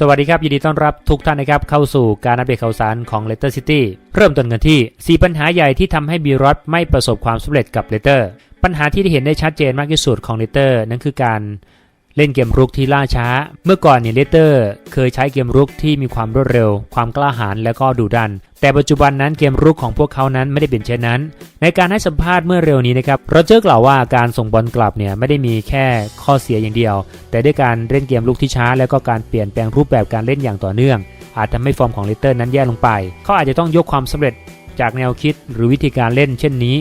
สวัสดีครับ ยินดีต้อนรับทุกท่านนะครับ เข้าสู่การอัปเดตข่าวสารของ Letter City เริ่มต้นกันที่ 4 ปัญหาใหญ่ที่ทำให้บีรอดไม่ประสบความสำเร็จกับเลเตอร์ปัญหาที่ได้เห็นได้ชัดเจนมากที่สุดของเลเตอร์นั่นคือการ เล่นเกมรุกที่ล่าช้า เมื่อก่อนเนี่ยเลเตอร์เคยใช้เกมรุกที่มีความรวดเร็ว ความกล้าหาญและก็ดุดัน แต่ปัจจุบันนั้นเกมรุกของพวกเขานั้นไม่ได้เป็นเช่นนั้น ในการให้สัมภาษณ์เมื่อเร็วนี้นะครับโรเจอร์กล่าวว่าการส่งบอลกลับเนี่ยไม่ได้มีแค่ข้อเสียอย่างเดียว แต่ด้วยการเล่นเกมลุกที่ช้า แล้วก็การเปลี่ยนแปลงรูปแบบการเล่นอย่างต่อเนื่อง อาจทำให้ฟอร์มของเลเตอร์นั้นแย่ลงไป เขาอาจจะต้องยกความสำเร็จจากแนวคิดหรือวิธีการเล่นเช่นนี้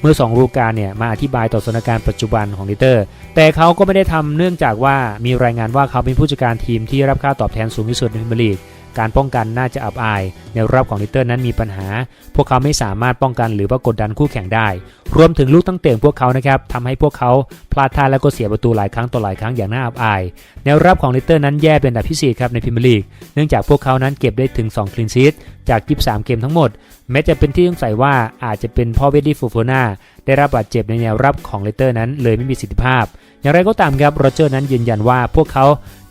เมื่อ2ฤดูการเนี่ยมาอธิบายต่อสถานการณ์ปัจจุบันของลิเตอร์ แต่เขาก็ไม่ได้ทำเนื่องจากว่ามีรายงานว่าเขาเป็นผู้จัดการทีมที่รับค่าตอบแทนสูงที่สุดในพรีเมียร์ลีก การป้องกันน่าจะอับอาย ในรอบของลิเตอร์นั้นมีปัญหา พวกเขาไม่สามารถป้องกันหรือว่ากดดันคู่แข่งได้ รวมถึงลูกตั้งเตะของพวกเขานะครับทำให้พวกเขาพลาดท่าและก็เสียประตูหลายครั้งต่อหลายครั้งอย่างน่าอับอายแนรับของลิเตอร์นั้นแย่เป็นอันดับที่สี่ครับในพรีเมียร์ลีกเนื่องจากพวกเขานั้นเก็บได้ถึง2คลีนซีตจาก23เกมทั้งหมด แม้จะเป็นที่สงสัยว่าอาจจะเป็นพ่อเวดดี้ฟูโฟนาได้รับบาดเจ็บในแนวรับของเลเตอร์นั้นเลยไม่มีประสิทธิภาพ อย่างไรก็ตามครับโรเจอร์นั้นยืนยันว่าพวกเขา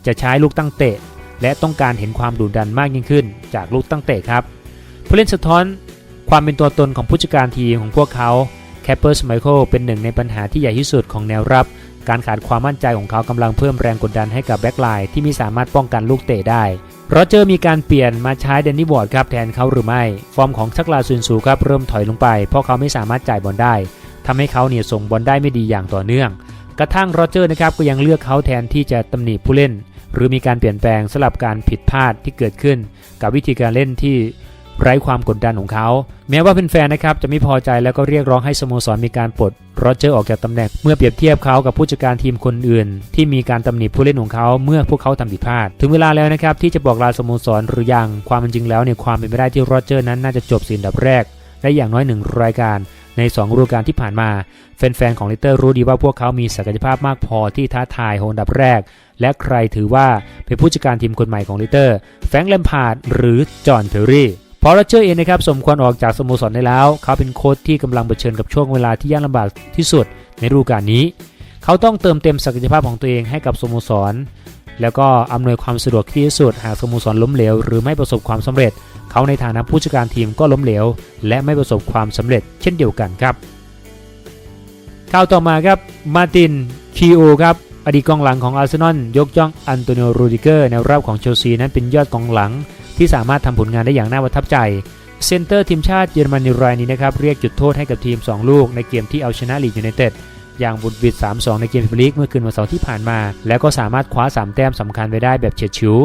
จะใช้ลูกตั้งเตะ และต้องการเห็นความดุดันมากยิ่งขึ้น จากลูกตั้งเตะครับ ผู้เล่นสะท้อนความเป็นตัวตนของผู้จัดการทีมของพวกเขาแคปเปอร์สไมเคิลเป็นหนึ่งในปัญหาที่ใหญ่ที่สุดของแนวรับ การขาดความมั่นใจของเขากำลังเพิ่มแรงกดดันให้กับแบ็กไลน์ที่ไม่สามารถป้องกันลูกเตะได้โรเจอร์มีการเปลี่ยนมาใช้เดนนี่วอร์ดครับแทนเขาหรือไม่ ฟอร์มของชักลาซุนซูครับเริ่มถอยลงไป เพราะเขาไม่สามารถจ่ายบอลได้ทำให้เขาเนี่ยส่งบอลได้ไม่ดีอย่างต่อเนื่อง กระทั่งโรเจอร์นะครับก็ยังเลือกเขาแทนที่จะตำหนิผู้เล่น หรือมีการเปลี่ยนแปลงสลับการผิดพลาดที่เกิดขึ้น กับวิธีการเล่นที่ไร้ความกดดันของเขา แม้ว่าแฟนๆนะครับจะไม่พอใจแล้วก็เรียกร้องให้สโมสรมีการปลดโรเจอร์ออกจากตำแหน่ง เมื่อเปรียบเทียบเขากับผู้จัดการทีมคนอื่น ที่มีการตำหนิผู้เล่นของเขาเมื่อพวกเขาทำผิดพลาด ถึงเวลาแล้วนะครับที่จะบอกลาสโมสรหรือยังความจริงแล้วเนี่ยความเป็นไปได้ที่โรเจอร์นั้นน่าจะจบสินดับแรก ได้อย่างน้อยหนึ่งรายการ ใน 2 ฤดูกาลที่ผ่านมา แฟนๆ ของลิเตอร์รู้ดีว่าพวกเขามีศักยภาพมากพอที่ท้าทายโฮนดับแรก และใครถือว่าเป็นผู้จัดการทีมคนใหม่ของลิเตอร์ แฟงแลมพาร์ดหรือจอห์นเทอร์รี่พอโรเจอร์เองนะครับสมควรออกจากสโมสรได้แล้ว เขาเป็นโค้ชที่กำลังเผชิญกับช่วงเวลาที่ยากลำบากที่สุดในฤดูกาลนี้ เขาต้องเติมเต็มศักยภาพของตัวเองให้กับสโมสร แล้วก็อำนวยความสะดวกที่สุดหากสโมสรล้มเหลวหรือไม่ประสบความสำเร็จ เขาในฐานะผู้จัดการทีมก็ล้มเหลว และไม่ประสบความสำเร็จเช่นเดียวกันครับข่าวต่อมาครับมาตินคีโอครับอดีตกองหลังของอาร์เซนอลยกย่องอันโตนิโอรูดิเกอร์ในรอบของเชลซีนั้นเป็นยอดกองหลัง ที่สามารถทำผลงานได้อย่างน่าประทับใจเซนเตอร์ทีมชาติเยอรมนีรายนี้นะครับเรียกจุดโทษให้กับทีม 2 ลูกในเกมที่เอาชนะลีดยูไนเต็ด อย่างบุดวิด3-2 ในเกมพรีเมียร์ลีกเมื่อคืนวันเสาร์ที่ผ่านมา แล้วก็สามารถคว้า 3 แต้มสำคัญไปได้แบบเฉียดฉิว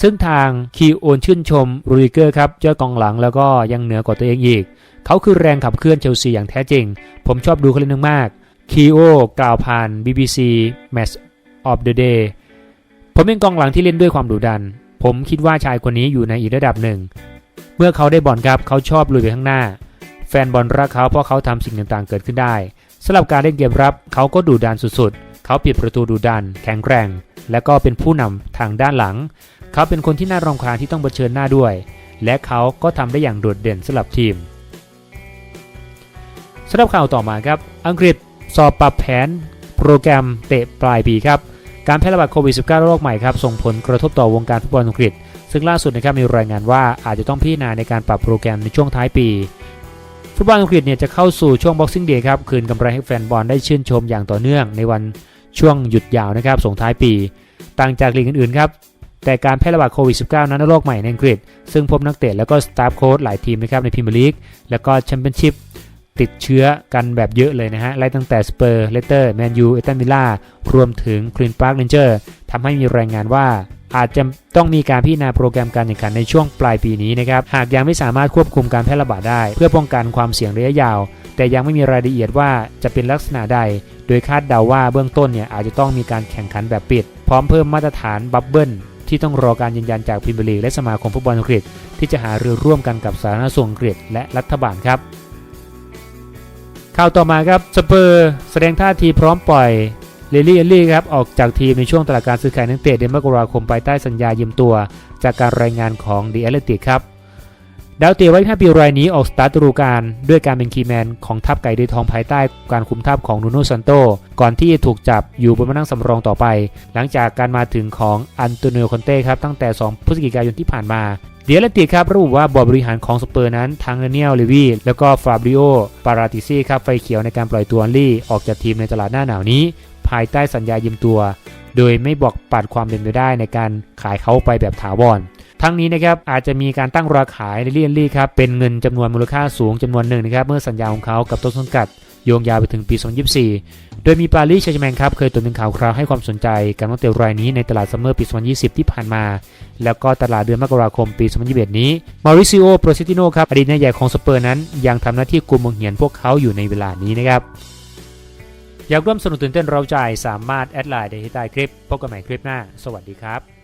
ซึ่งทางคีโอนชื่นชมรูดิเกอร์ครับยอดกองหลังแล้วก็ยังเหนือกว่าตัวเองอีก เขาคือแรงขับเคลื่อนเชลซีอย่างแท้จริง ผมชอบดูเขาเล่นมากคีโอกล่าวผ่าน BBC Match of the Day ผมเป็นกองหลังที่เล่นด้วยความดุดัน ผมคิดว่าชายคนนี้อยู่ในอีกระดับหนึ่ง เมื่อเขาได้บอลครับเขาชอบลุยไปข้างหน้า แฟนบอลรักเขาเพราะเขาทำสิ่งต่างๆเกิดขึ้นได้ สำหรับการเล่นเกมรับเขาก็ดุดันสุดๆ เขาปิดประตูดุดัน แข็งแกร่งและก็เป็นผู้นำทางด้านหลัง เขาเป็นคนที่น่ารำคาญที่ต้องเผชิญหน้าด้วย และเขาก็ทำได้อย่างโดดเด่นสำหรับทีมสำหรับข่าวต่อมาครับ อังกฤษสอบปรับแผน โปรแกรมเตะปลายปีครับ การแพร่ระบาดโควิด -19 โรคใหม่ครับ ส่งผลกระทบต่อวงการฟุตบอลอังกฤษ ซึ่งล่าสุดนะครับมีรายงานว่าอาจจะต้องพิจารณาในการปรับโปรแกรมในช่วงท้ายปี ฟุตบอลอังกฤษเนี่ยจะเข้าสู่ช่วง Boxing Day ครับ คืนกำไรให้แฟนบอลได้ชื่นชมอย่างต่อเนื่องในวันช่วงหยุดยาวนะครับส่งท้ายปี ต่างจากลีกอื่นๆครับแต่การแพร่ระบาดโควิด -19 นั้นโรคใหม่ในอังกฤษ ซึ่งพบนักเตะแล้วก็สตาฟโค้ชหลายทีมนะครับในพรีเมียร์ลีกแล้วก็แชมเปี้ยนชิพติดเชื้อกันแบบเยอะเลยนะฮะไล่ตั้งแต่สเปอร์เลสเตอร์แมนยูเอตันวิลล่ารวมถึงคลีนพาร์คเรนเจอร์ทำให้มีรายงานว่า อาจจะต้องมีการพิจารณาโปรแกรมการแข่งขันในช่วงปลายปีนี้นะครับ หากยังไม่สามารถควบคุมการแพร่ระบาดได้ เพื่อป้องกันความเสี่ยงระยะยาว แต่ยังไม่มีรายละเอียดว่าจะเป็นลักษณะใด โดยคาดเดาว่าเบื้องต้นเนี่ยอาจจะต้องมีการแข่งขันแบบปิด พร้อมเพิ่มมาตรฐานบับเบิลที่ต้องรอการยืนยันจากพรีเมียร์ลีและสมาคมฟุตบอลอังกฤษ ที่จะหารือร่วมกันกับสาธารณสุขอังกฤษและรัฐบาลครับข่าวต่อมาครับสเปอร์แสดงท่าทีพร้อมปล่อย เลลี่เอลลี่ครับออกจากทีมในช่วงตลาดการซื้อขายนักเตะเดือนมกราคมภายใต้สัญญายืมตัว จากการรายงานของ The Athletic ครับดาวเตะไว้5ปีรายนี้ออกสตาร์ทฤดูกาลด้วยการเป็นคีย์แมนของทัพไก่ดือทองภายใต้การคุมทัพของนูโนซันโต ก่อนที่จะถูกจับอยู่บนมานั่งสำรองต่อไป หลังจากการมาถึงของอันโตนิโอคอนเต้ครับตั้งแต่ 2 พฤศจิกายนที่ผ่านมา เดียร์เลติครับระบุว่าบอร์ดบริหารของสเปอร์นั้นทั้งเนเนียลเลวีแล้วก็ฟาบริโอปาราติซี่ครับไฟเขียวในการปล่อยตัวอันลี่ออกจากทีมในตลาดหน้าหนาวนี้ ภายใต้สัญญายืมตัว โดยไม่บอกปัดความเป็นไปได้ในการขายเขาไปแบบถาวรทั้งนี้นะครับอาจจะมีการตั้งราคาในเลียนลี่ครับเป็นเงินจำนวนมูลค่าสูงจำนวนหนึ่งนะครับเมื่อสัญญาของเขากับต้นสังกัดโยงยาวไปถึงปี 2024 โดยมีปารีสแชร์แมงครับเคยตัวเป็นข่าวคราวให้ความสนใจกับนักเตะรายนี้ในตลาดซัมเมอร์ปี 2020 ที่ผ่านมา แล้วก็ตลาดเดือนมกราคมปี 2021 นี้มาริซิโอโปรเซติโนครับอดีตนายใหญ่ของสเปอร์นั้นยังทำหน้าที่กุมมงเหียนพวกเขาอยู่ในเวลานี้นะครับ อยากร่วมสนุกตื่นเต้นเราใจสามารถแอดไลน์ได้ที่ใต้คลิปพบกันใหม่คลิปหน้า สวัสดีครับ